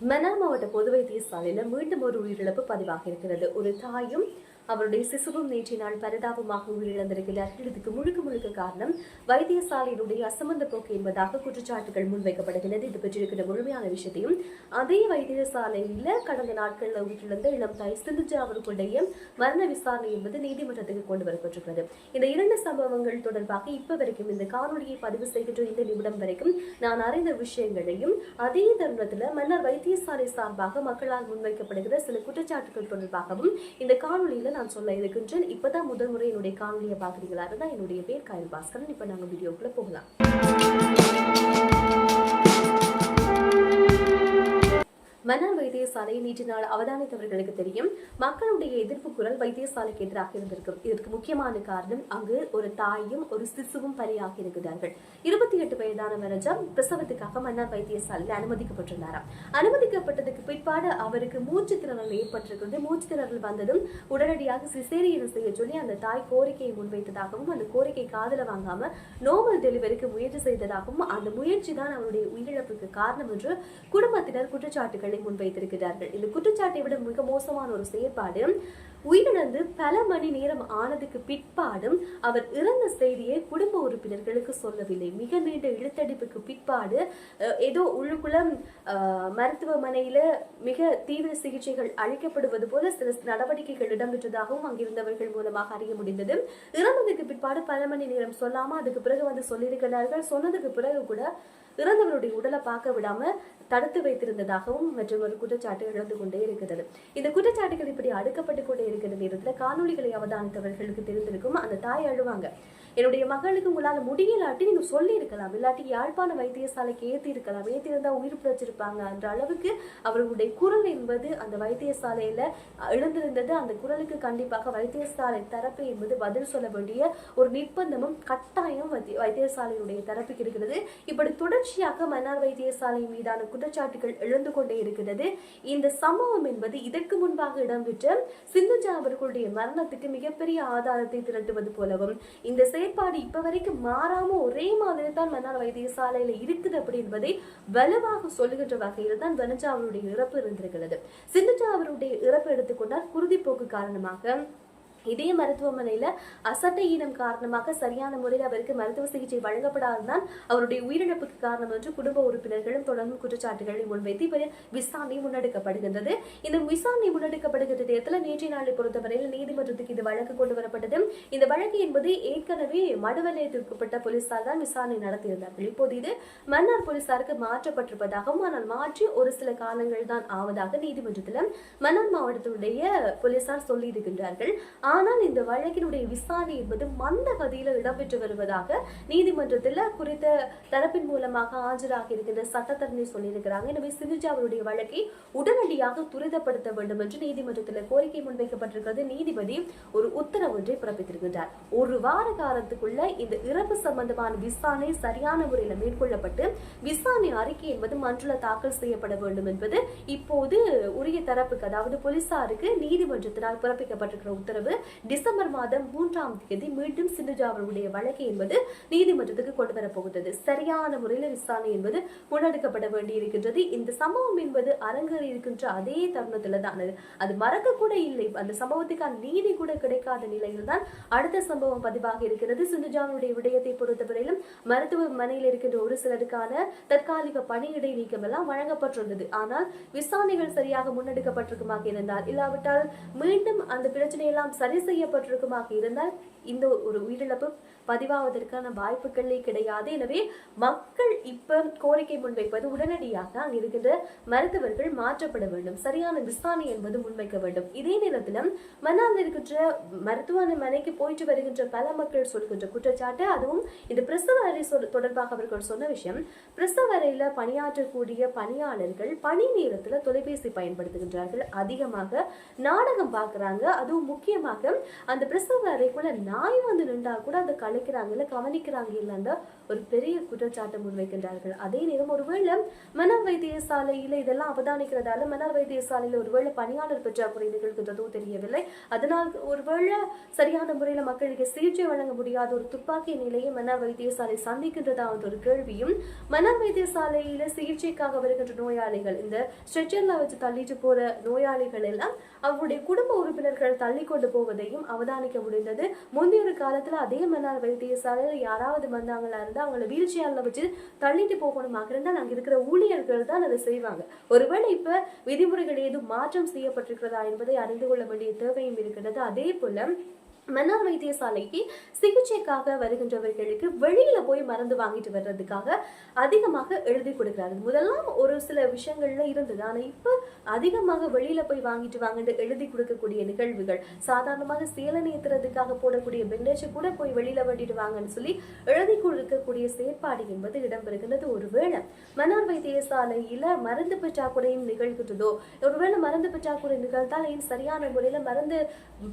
மன்னார் மாவட்ட பொது வைத்தியசாலையில் மீண்டும் ஒரு உயிரிழப்பு பதிவாக இருக்கிறது ஒரு தாயும் அவருடைய சிசுவும் நேற்றினால் நாள் பரிதாபமாக உயிரிழந்திருக்கிறார்கள் இதுக்கு முழுக்க முழுக்க காரணம் வைத்தியசாலையினுடைய அசமந்த போக்கு என்பதாக குற்றச்சாட்டுகள் முன்வைக்கப்படுகிறது இது பற்றியிருக்கிற முழுமையான விஷயத்தையும் அதே வைத்தியசாலையில கடந்த நாட்களில் உயிரிழந்த இளம் தாய் சிந்துஜா அவர்களுடைய மரண விசாரணை என்பது நீதிமன்றத்துக்கு கொண்டு வரப்பட்டிருக்கிறது. இந்த இரண்டு சம்பவங்கள் தொடர்பாக இப்ப வரைக்கும் இந்த காணொலியை பதிவு செய்கின்ற இந்த நிமிடம் வரைக்கும் நான் அறிந்த விஷயங்களையும் அதே தருணத்துல மன்னர் வைத்தியசாலை சார்பாக மக்களால் முன்வைக்கப்படுகிற சில குற்றச்சாட்டுகள் தொடர்பாகவும் இந்த காணொலியில நான் சொல்ல இருக்கின்றேன் இப்பதான் முதல் முறை என்னுடைய காணொலியை பாக்குறீங்களா இருந்தா என்னுடைய பேர் காயல் பாஸ்கரன். இப்ப நாங்க வீடியோக்குள்ள போகலாம். மன்னார் வைத்தியசாலை நேற்று நாள் அவதானித்தவர்களுக்கு தெரியும் மக்களுடைய எதிர்ப்பு குரல் வைத்தியசாலைக்கு எதிராக இருந்திருக்கும். இதற்கு முக்கியமான காரணம் அங்கு ஒரு தாயும் ஒரு சிசுவும் பலியாகி இருக்கிறார்கள். இருபத்தி எட்டு வயதான மனஜா பிரசவத்துக்காக மன்னார் வைத்தியசாலையில் அனுமதிக்கப்பட்டிருந்தாராம் அனுமதிக்கப்பட்டதுக்கு பிற்பாடு அவருக்கு மூச்சு திணறல் ஏற்பட்டிருக்கிறது. மூச்சு திணறல் வந்ததும் உடனடியாக சிசேரியன் செய்ய சொல்லி அந்த தாய் கோரிக்கையை முன்வைத்ததாகவும் அந்த கோரிக்கை காதல வாங்காம நோவல் டெலிவரிக்கு முயற்சி செய்ததாகவும் அந்த முயற்சி தான் அவருடைய உயிரிழப்புக்கு காரணம் என்று குடும்பத்தினர் குற்றச்சாட்டுகள் முன்வைத்திருக்கிறார்கள். இந்த குற்றச்சாட்டை விட மிக மோசமான ஒரு செயற்பாடு உயிரிழந்து பல மணி நேரம் ஆனதுக்கு பிற்பாடும் அவர் இறந்த செய்தியை குடும்ப உறுப்பினர்களுக்கு சொல்லவில்லை. மிக நீண்ட இழுத்தடிப்புக்கு பிற்பாடு ஏதோ உள்ளுக்குளம் மருத்துவமனையில மிக தீவிர சிகிச்சைகள் அளிக்கப்படுவது போல சில நடவடிக்கைகள் இடம்பெற்றதாகவும் அங்கிருந்தவர்கள் மூலமாக அறிய முடிந்தது. இறந்ததுக்கு பிற்பாடு பல மணி நேரம் சொல்லாம அதுக்கு பிறகு வந்து சொல்லியிருக்கிறார்கள். சொன்னதுக்கு பிறகு கூட இறந்தவருடைய உடலை பார்க்க விடாம தடுத்து வைத்திருந்ததாகவும் மற்றும் ஒரு குற்றச்சாட்டு எழுந்து கொண்டே இருக்கிறது. இந்த குற்றச்சாட்டுகள் இப்படி அடுக்கப்பட்டு கொண்டே இருக்கிற நேரத்தில் காணொளிகளை அவதானித்தவர்களுக்கு தெரிந்திருக்கும் அந்த தாய் அழுவாங்க. என்னுடைய மகளுக்கு உங்களால் முடியலாட்டி நீங்கள் சொல்லியிருக்கலாம். இல்லாட்டி யாழ்ப்பாண வைத்தியசாலைக்கு ஏற்றி இருக்கலாம் ஏற்றிருந்தா உயிர் பிழைச்சிருப்பாங்க என்ற அளவுக்கு அவர்களுடைய குரல் என்பது அந்த வைத்தியசாலையில் எழுந்திருந்தது. அந்த குரலுக்கு கண்டிப்பாக வைத்தியசாலை தரப்பு என்பது பதில் சொல்ல வேண்டிய ஒரு நிர்பந்தமும் கட்டாயம் வைத்தியசாலையுடைய வைத்தியசாலையினுடைய தரப்புக்கு இருக்கிறது. இப்படி தொடர்ச்சியாக மன்னார் வைத்தியசாலை மீதான குற்றச்சாட்டுகள் எழுந்து கொண்டே இருக்கிறது. இந்த சம்பவம் என்பது இதற்கு முன்பாக இடம்பெற்ற சிந்துஜா அவர்களுடைய மரணத்துக்கு மிகப்பெரிய ஆதாரத்தை திரட்டுவது போலவும் இந்த செயற்பாடு இப்ப வரைக்கும் மாறாம ஒரே மாதிரி தான் மன்னார் வைத்தியசாலையில இருக்குது அப்படி என்பதை வலுவாக சொல்லுகின்ற வகையில் தான் வனஜா அவருடைய இறப்பு இருந்திருக்கிறது. சிந்துஜா அவருடைய இறப்பு எடுத்துக்கொண்டால் குருதிப்போக்கு காரணமாக இதே மருத்துவமனையில அசட்டை ஈனம் காரணமாக சரியான முறையில் அவருக்கு மருத்துவ சிகிச்சை வழங்கப்படாததான் அவருடைய உயிரிழப்புக்கு காரணம் என்று குடும்ப உறுப்பினர்களும் தொடர்ந்து குற்றச்சாட்டுகளை முன்வைத்து இப்போ விசாரணை முன்னெடுக்கப்படுகின்றது. இந்த விசாரணை முன்னெடுக்கப்படுகின்ற நேரத்தில் நேற்றைய நாளை பொறுத்தவரையில் நீதிமன்றத்துக்கு இது வழக்கு கொண்டு வரப்பட்டது. இந்த வழக்கு என்பது ஏற்கனவே மடுவலயத்திற்குட்பட்ட போலீசார் தான் விசாரணை நடத்தியிருந்தார்கள். இப்போது இது மன்னார் போலீசாருக்கு மாற்றப்பட்டிருப்பதாகவும் ஆனால் மாற்றி ஒரு சில காலங்கள் தான் ஆவதாக நீதிமன்றத்தில் மன்னார் மாவட்டத்தினுடைய போலீசார் சொல்லியிருக்கின்றார்கள். ஆனால் இந்த வழக்கினுடைய விசாரணை என்பது மந்த கதியில இடம்பெற்று வருவதாக நீதிமன்றத்தில் குறித்த தரப்பின் மூலமாக ஆஜராகி இருக்கின்ற சட்டத்தரணி சொல்லியிருக்கிறாங்க. எனவே சிவிஜா அவருடைய வழக்கை உடனடியாக துரிதப்படுத்த வேண்டும் என்று நீதிமன்றத்தில் கோரிக்கை முன்வைக்கப்பட்டிருக்கிறது. நீதிபதி ஒரு உத்தரவு ஒன்றை பிறப்பித்திருக்கின்றார். ஒரு வார காலத்துக்குள்ள இந்த இறப்பு சம்பந்தமான விசாரணை சரியான முறையில் மேற்கொள்ளப்பட்டு விசாரணை அறிக்கை என்பது மன்றல தாக்கல் செய்யப்பட வேண்டும் என்பது இப்போது உரிய தரப்புக்கு அதாவது போலீசாருக்கு நீதிமன்றத்தினால் பிறப்பிக்கப்பட்டிருக்கிற உத்தரவு. டிசம்பர் மாதம் மூன்றாம் தேதி மீண்டும் சிந்துஜா அவர்களுடைய வழக்கு என்பது நீதிமன்றத்துக்கு கொண்டு வரப்போகிறது சரியான முறையில் விசாரணை என்பது முன்னெடுக்கப்பட வேண்டியிருக்கின்றது. இந்த சம்பவம் என்பது அரங்கேறி இருக்கின்ற அதே தருணத்துல தான் அது- அது மறக்க கூட இல்லை. அந்த சம்பவத்துக்கான நீதி கூட கிடைக்காத நிலையில் தான் அடுத்த சம்பவம் பதிவாக இருக்கிறது. சிந்துஜாவுடைய விடயத்தை பொறுத்தவரையிலும் மருத்துவமனையில் இருக்கின்ற ஒரு சிலருக்கான தற்காலிக பணியிடை நீக்கம் எல்லாம் வழங்கப்பட்டிருந்தது. ஆனால் விசாரணைகள் சரியாக முன்னெடுக்கப்பட்டிருக்குமாக இருந்தால் இல்லாவிட்டால் மீண்டும் அந்த பிரச்சனையெல்லாம் சரி செய்யப்பட்டிருக்குமாக இருந்தால் இந்த ஒரு உயிரிழப்பு பதிவாவதற்கான வாய்ப்புகளே கிடையாது. எனவே மக்கள் இப்ப கோரிக்கை முன்வைப்பது உடனடியாக அங்கு இருக்கின்ற மருத்துவர்கள் மாற்றப்பட வேண்டும். சரியான விசாரணை என்பது முன்வைக்க வேண்டும். இதே நேரத்திலும் மன்னார்ல இருக்கின்ற மருத்துவமனைக்கு போயிட்டு வருகின்ற பல மக்கள் சொல்கின்ற குற்றச்சாட்டு அதுவும் இந்த பிரசவ அறை தொடர்பாக அவர்கள் சொன்ன விஷயம் பிரசவ அறையில பணியாற்றக்கூடிய பணியாளர்கள் பணி நேரத்துல தொலைபேசி பயன்படுத்துகின்றார்கள். அதிகமாக நாடகம் பார்க்குறாங்க. அதுவும் முக்கியமாக அந்த பிரசவ அறைக்குள்ள நாய் வந்து நின்றா கூட அந்த அழைக்கிறாங்க இல்ல கவனிக்கிறாங்க இல்லைன்ற ஒரு பெரிய குற்றச்சாட்டை முன்வைக்கின்றார்கள். அதே நேரம் ஒருவேளை மன வைத்தியசாலையில் இதெல்லாம் அவதானிக்கிறதால மன வைத்தியசாலையில் ஒருவேளை பணியாளர் பற்றாக்குறை நிகழ்கின்றதோ தெரியவில்லை. அதனால் ஒருவேளை சரியான முறையில் மக்களுக்கு சிகிச்சை வழங்க முடியாத ஒரு துப்பாக்கி நிலையை மன வைத்தியசாலை சந்திக்கின்றதா ஒரு கேள்வியும் மன வைத்தியசாலையில் சிகிச்சைக்காக வருகின்ற நோயாளிகள் இந்த ஸ்ட்ரெச்சரில் வச்சு தள்ளிட்டு போற நோயாளிகள் எல்லாம் அவருடைய குடும்ப உறுப்பினர்கள் தள்ளி கொண்டு போவதையும் அவதானிக்க முடிந்தது. முந்தைய ஒரு காலத்தில் அதே மன வைத்தியசாலையில் யாராவது வந்தாங்களா இருந்தா அவங்கள வீல் சேரில் வச்சு தள்ளிட்டு போகணுமாக இருந்தால் அங்க இருக்கிற ஊழியர்கள் தான் அதை செய்வாங்க. ஒருவேளை இப்ப விதிமுறைகள் ஏதும் மாற்றம் செய்யப்பட்டிருக்கிறதா என்பதை அறிந்து கொள்ள வேண்டிய தேவையும் இருக்கிறது அதே போல மன்னார் வைத்தியசாலைக்கு சிகிச்சைக்காக வருகின்றவர்களுக்கு வெளியில போய் மருந்து வாங்கிட்டு வர்றதுக்காக அதிகமாக எழுதி கொடுக்கிறார்கள். முதல்லாம் ஒரு சில விஷயங்கள்ல இருந்தது. ஆனா இப்ப அதிகமாக வெளியில போய் வாங்கிட்டு வாங்கிட்டு எழுதி கொடுக்கக்கூடிய நிகழ்வுகள் சாதாரணமாக சேலனை ஏத்துறதுக்காக போடக்கூடிய பெண்டேஜை கூட போய் வெளியில வேண்டிட்டு வாங்கன்னு சொல்லி எழுதி கொடுக்கக்கூடிய செயற்பாடு என்பது இடம்பெறுகின்றது. ஒருவேளை மன்னார் வைத்தியசாலையில மருந்து பற்றாக்குறையும் நிகழ்கின்றதோ ஒருவேளை மருந்து பற்றாக்குறை நிகழ்ந்தால் ஏன் சரியான முறையில மருந்து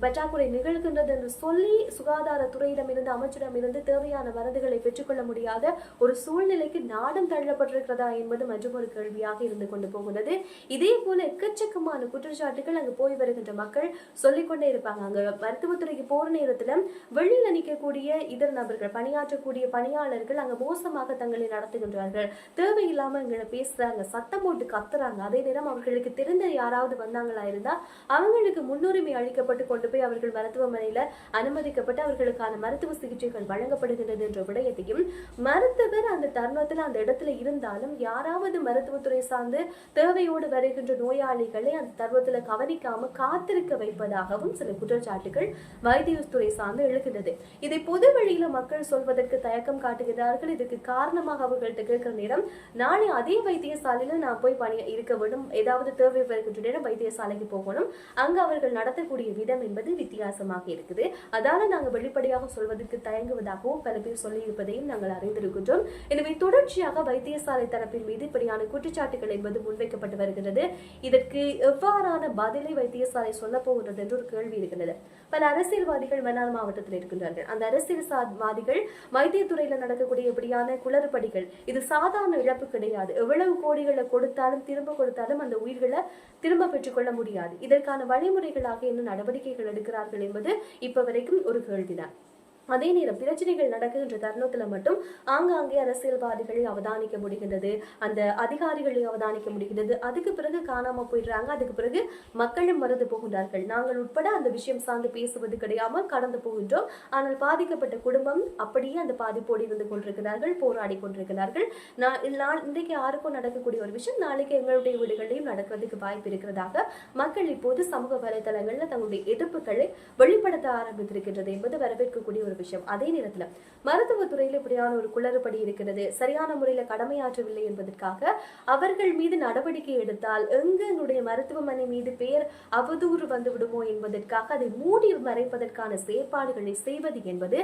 பற்றாக்குறை நிகழ்கின்றது என்று சொல்லி சுகாதாரத்துறையிடமிருந்து அமைச்சரிடமிருந்து தேவையான மருந்துகளை பெற்றுக்கொள்ள முடியாத ஒரு சூழ்நிலைக்கு நாடும் தள்ளப்பட்டிருக்கிறதா என்பது மற்றும் ஒரு கேள்வியாக இருந்து கொண்டு போகிறது இதே போல எக்கச்சக்கமான குற்றச்சாட்டுகள் அங்கு போய் வருகின்ற மக்கள் சொல்லிக்கொண்டே இருப்பாங்க. அங்க மருத்துவத்துறைக்கு போற நேரத்துல வெளியில நிற்கக்கூடிய இதர நபர்கள் பணியாற்றக்கூடிய பணியாளர்கள் அங்க மோசமாக தங்களை நடத்துகின்றார்கள். தேவையில்லாம எங்களை பேசுறாங்க சத்தம் போட்டு கத்துறாங்க. அதே நேரம் அவர்களுக்கு தெரிந்த யாராவது வந்தாங்களா இருந்தா அவங்களுக்கு முன்னுரிமை அளிக்கப்பட்டு கொண்டு போய் அவர்கள் மருத்துவமனையில அனுமதிக்கப்பட்டு அவர்களுக்கான மருத்துவ சிகிச்சைகள் வழங்கப்படுகின்றது என்ற விடயத்தையும் மருத்துவர் அந்த தருணத்தில் அந்த இடத்துல இருந்தாலும் யாராவது மருத்துவத்துறை சார்ந்து தேவையோடு வருகின்ற நோயாளிகளை அந்த தருணத்தில் கவனிக்காம காத்திருக்க வைப்பதாகவும் சில குற்றச்சாட்டுகள் வைத்தியத்துறை சார்ந்து எழுகின்றது. இதை பொது வழியில மக்கள் சொல்வதற்கு தயக்கம் காட்டுகிறார்கள். இதுக்கு காரணமாக அவர்கள்ட்ட கேட்கிற நேரம் நாளை அதே வைத்தியசாலையில நான் போய் பணி இருக்க வேண்டும். ஏதாவது தேவை வருகின்ற நேரம் வைத்தியசாலைக்கு போகணும். அங்கு அவர்கள் நடத்தக்கூடிய விதம் என்பது வித்தியாசமாக இருக்குது. அதால நாங்க வெளிப்படையாக சொல்வதற்கு தயங்குவதாகவும் பல பேர் சொல்லி இருப்பதையும் நாங்கள் அறிந்திருக்கின்றோம். எனவே தொடர்ச்சியாக வைத்தியசாலை தரப்பின் மீது இப்படியான குற்றச்சாட்டுகள் என்பது முன்வைக்கப்பட்டு வருகிறது. இதற்கு எவ்வாறான பதிலை வைத்தியசாலை சொல்ல போகிறது என்று ஒரு கேள்வி இருக்கிறது பல அரசியல்வாதிகள் மன்னார் மாவட்டத்தில் இருக்கின்றார்கள். அந்த அரசியல்வாதிகள் வைத்தியத்துறையில நடக்கக்கூடிய இப்படியான குளறுபடிகள் இது சாதாரண இழப்பு கிடையாது. எவ்வளவு கோடிகளை கொடுத்தாலும் திரும்ப கொடுத்தாலும் அந்த உயிர்களை திரும்ப பெற்றுக்கொள்ள முடியாது. இதற்கான வழிமுறைகளாக என்ன நடவடிக்கைகள் எடுக்கிறார்கள் என்பது இப்ப வரைக்கும் ஒரு கேள்விதான். அதே நேரம் பிரச்சனைகள் நடக்குகின்ற தருணத்துல மட்டும் ஆங்காங்கே அரசியல்வாதிகளை அவதானிக்க முடிகின்றது. அந்த அதிகாரிகளை அவதானிக்க முடிகின்றது. அதுக்கு பிறகு காணாம போயிடுறாங்க. அதுக்கு பிறகு மக்களும் மறந்து போகின்றார்கள். நாங்கள் உட்பட அந்த விஷயம் சார்ந்து பேசுவது கிடையாமல் கடந்து போகின்றோம். ஆனால் பாதிக்கப்பட்ட குடும்பம் அப்படியே அந்த பாதிப்போடு இருந்து கொண்டிருக்கிறார்கள் போராடி கொண்டிருக்கிறார்கள். நான் இன்றைக்கு யாருக்கும் நடக்கக்கூடிய ஒரு விஷயம் நாளைக்கு எங்களுடைய வீடுகளிலும் நடக்கிறதுக்கு வாய்ப்பு இருக்கிறதாக மக்கள் இப்போது சமூக வலைதளங்கள்ல தங்களுடைய எதிர்ப்புகளை வெளிப்படுத்த ஆரம்பித்திருக்கின்றது என்பது வரவேற்கக்கூடிய ஒரு விஷயம். அதே நேரத்துல மருத்துவத்துறையில் இப்படியான ஒரு குளறுபடி இருக்கிறது சரியான முறையில கடமையாற்றவில்லை என்பதற்காக அவர்கள் மீது நடவடிக்கை எடுத்தால் எங்க என்னுடைய மருத்துவமனை மீது பெயர் அவதூறு வந்துவிடுமோ என்பதற்காக அதை மூடி மறைப்பதற்கான செயற்பாடுகளை செய்வது என்பது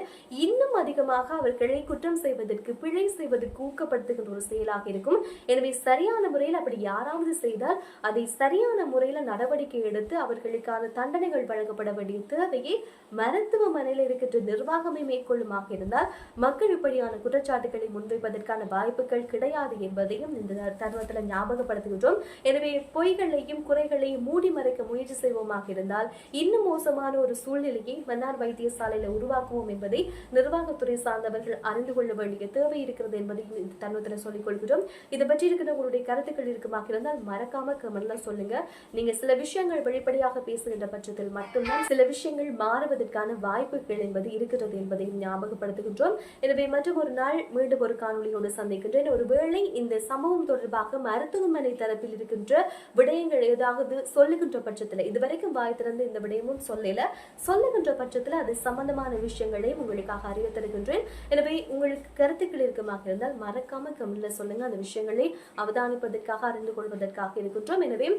இன்னும் அதிகமாக அவர்களை குற்றம் செய்வதற்கு பிழை செய்வதற்கு ஊக்கப்படுத்துகின்ற ஒரு செயலாக இருக்கும். எனவே சரியான முறையில் அப்படி யாராவது செய்தால் அதை சரியான முறையில நடவடிக்கை எடுத்து அவர்களுக்கான தண்டனைகள் வழங்கப்பட வேண்டிய தேவையை மருத்துவமனையில் இருக்கின்ற நிர்வாகமே மேற்கொள்ளுமாக இருந்தால் மக்கள் இப்படியான குற்றச்சாட்டுகளை முன்வைப்பதற்கான வாய்ப்புகள் கிடையாது என்பதையும் இந்த தருணத்தில் ஞாபகப்படுத்துகின்றோம். எனவே பொய்களையும் குறைகளையும் மூடி மறைக்க முயற்சி செய்வோமாக இருந்தால் இன்னும் மோசமான ஒரு சூழ்நிலையை மன்னார் வைத்தியசாலையில் உருவாக்குவோம் என்பதை நிர்வாகத்துறை சார்ந்தவர்கள் அறிந்து கொள்ள வேண்டிய தேவை இருக்கிறது என்பதையும் இந்த தருணத்தில் சொல்லிக் கொள்கிறோம் இதை பற்றி இருக்கிற உங்களுடைய கருத்துக்கள் இருக்குமாக இருந்தால் மறக்காம கமெண்ட்ல சொல்லுங்க. நீங்க சில விஷயங்கள் வெளிப்படையாக பேசுகின்ற பட்சத்தில் மட்டும்தான் சில விஷயங்கள் மாறுவதற்கான வாய்ப்புகள் என்பது இருக்கிறது என்பதையும் ஞாபகப்படுத்துகின்றோம். எனவே மற்றும் ஒரு நாள் மீண்டும் ஒரு காணொலியோடு சந்திக்கின்றேன். ஒருவேளை இந்த சம்பவம் தொடர்பாக மருத்துவமனை தரப்பில் இருக்கின்ற விடயங்கள் ஏதாவது சொல்லுகின்ற பட்சத்தில் இதுவரைக்கும் வாய் திறந்து இந்த விடயமும் சொல்லல. சொல்லுகின்ற பட்சத்தில் அது சம்பந்தமான விஷயங்களை உங்களுக்காக அறிய தருகின்றேன். எனவே உங்களுக்கு கருத்துக்கள் இருக்குமாக இருந்தால் மறக்காம கமெண்ட்ல சொல்லுங்க. அந்த விஷயங்களை அவதானிப்பதற்காக அறிந்து கொள்வதற்காக இருக்கின்றோம். எனவே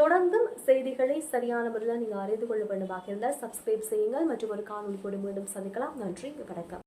தொடர்ந்தும் செய்திகளை சரியான முறையில் நீங்க அறிந்து கொள்ள வேண்டுமாக இருந்தால் சப்ஸ்கிரைப் செய்யுங்கள். மற்றும் ஒரு காணொலி கூட மீண்டும் சந்திக்கலாம். நன்றி வணக்கம்